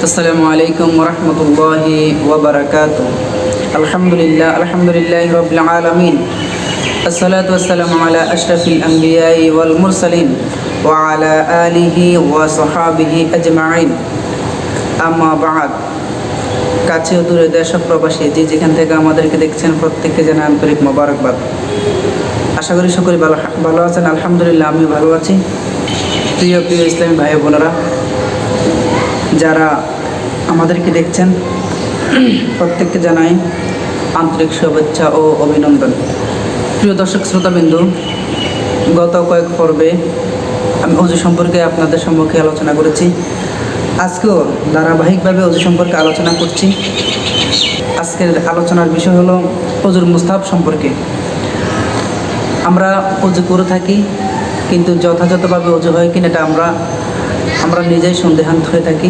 السلام عليكم ورحمة الله وبركاته الحمد لله الحمد لله رب العالمين الصلاة والسلام على أشرف الأنبياء والمرسلين وعلى آله وصحابه أجمعين أما بعد কাছে ও দূরে দেশ ও প্রবাসী যে যেখান থেকে আমাদেরকে দেখছেন প্রত্যেককে জানাই আন্তরিক মোবারকবাদ আশা করি সকলে ভালো ভালো আছেন আলহামদুলিল্লাহ আমি ভালো আছি প্রিয় প্রিয় ইসলামী ভাই বোনেরা যারা আমাদেরকে দেখছেন, প্রত্যেককে জানাই আন্তরিক শুভেচ্ছা ও অভিনন্দন। প্রিয় দর্শক শ্রোতাবিন্দু, গত কয়েক পর্বে আমি অজু সম্পর্কে আপনাদের সম্মুখে আলোচনা করেছি। আজকেও ধারাবাহিকভাবে অজু সম্পর্কে আলোচনা করছি। আজকের আলোচনার বিষয় হলো অজুর মুস্তাহাব সম্পর্কে। আমরা অজু করে থাকি, কিন্তু যথাযথভাবে অজু হয় কিনা এটা আমরা আমরা নিজেই সন্দেহান্ত হয়ে থাকি।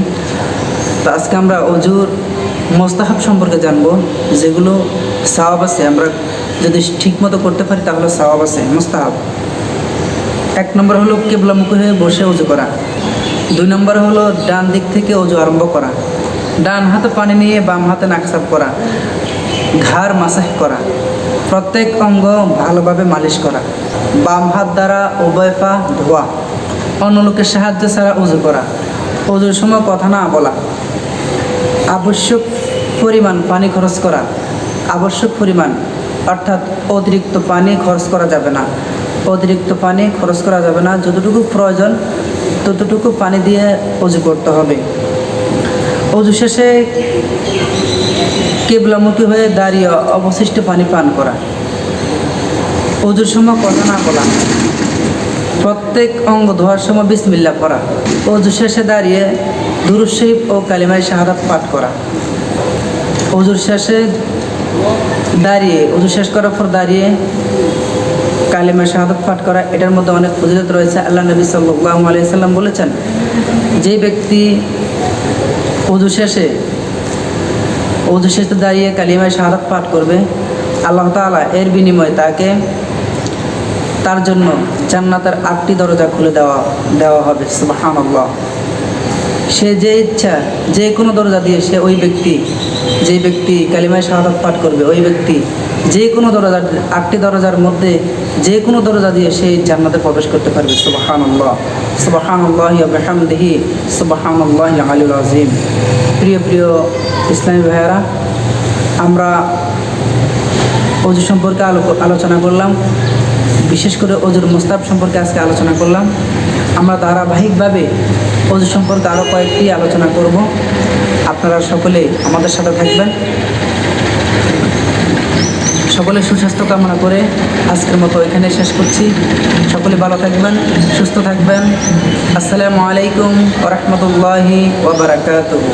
তো আজকে আমরা অজুর মোস্তাহাব সম্পর্কে জানব, যেগুলো সাওয়াব আছে। আমরা যদি ঠিকমতো করতে পারি, তাহলে সাওয়াব আছে। মোস্তাহাব। এক নম্বর হলো কেবলামুখী হয়ে বসে অজু করা। দুই নম্বর হলো ডান দিক থেকে অজু আরম্ভ করা। ডান হাতে পানি নিয়ে বাম হাতে নাকসাপ করা। ঘাড় মাসাহ করা। প্রত্যেক অঙ্গ ভালোভাবে মালিশ করা। বাম হাত দ্বারা উভয় পা ধোয়া। অন্য লোকের সাহায্য ছাড়া উজু করা। উজুর সময় কথা না বলা। আবশ্যক পরিমাণ পানি খরচ করা। আবশ্যক পরিমাণ, অর্থাৎ অতিরিক্ত পানি খরচ করা যাবে না। অতিরিক্ত পানি খরচ করা যাবে না। যতটুকু প্রয়োজন, ততটুকু পানি দিয়ে অজু করতে হবে। অজু শেষে কেবলামুখী হয়ে দাঁড়িয়ে অবশিষ্ট পানি পান করা। অজুর সময় কথা না বলা। প্রত্যেক অঙ্গ ধোয়ার সময় বিসমিল্লা করা অজু শেষে দাঁড়িয়ে দুরুশিব ও কালিমাই শাহাদাত পাঠ করা। অজুর শেষে দাঁড়িয়ে, অজু শেষ করার পর দাঁড়িয়ে কালিমা শাহাদত পাঠ করা, এটার মধ্যে অনেক ফজিলত রয়েছে। আল্লাহ নবী সাল্লাহ আলিয়া সাল্লাম বলেছেন, যে ব্যক্তি অজু শেষে অজু শেষে দাঁড়িয়ে কালিমায় শাহাদত পাঠ করবে, আল্লাহ তাআলা এর বিনিময়ে তাকে তার জন্য জান্নাতের আটটি দরজা খুলে দেওয়া দেওয়া হবে সুবাহান সে যে ইচ্ছা, যে কোনো দরজা দিয়ে সে ওই ব্যক্তি, যে ব্যক্তি কালিমায় শাহাদত পাঠ করবে, ওই ব্যক্তি যে কোনো দরজা আটটি দরজার মধ্যে যে কোনো দরজা দিয়ে সে জান্নাতে প্রবেশ করতে পারবে সুবাহান আল্লাহ সুবাহান আল্লাহ বেহামদিহি আলুল আজিম প্রিয় প্রিয় ইসলামী ভাইয়ারা, আমরা অজু সম্পর্কে আলো, আলোচনা করলাম। বিশেষ করে অজুর মোস্তাব সম্পর্কে আজকে আলোচনা করলাম। আমরা ধারাবাহিকভাবে অজু সম্পর্কে আরও কয়েকটি আলোচনা করব। আপনারা সকলে আমাদের সাথে থাকবেন। সকলে সুস্বাস্থ্য কামনা করে আজকের মতো এখানে শেষ করছি। সকলে ভালো থাকবেন, সুস্থ থাকবেন। আসসালামু আলাইকুম ওরহমতুল্লাহি ওবরাকাতুহু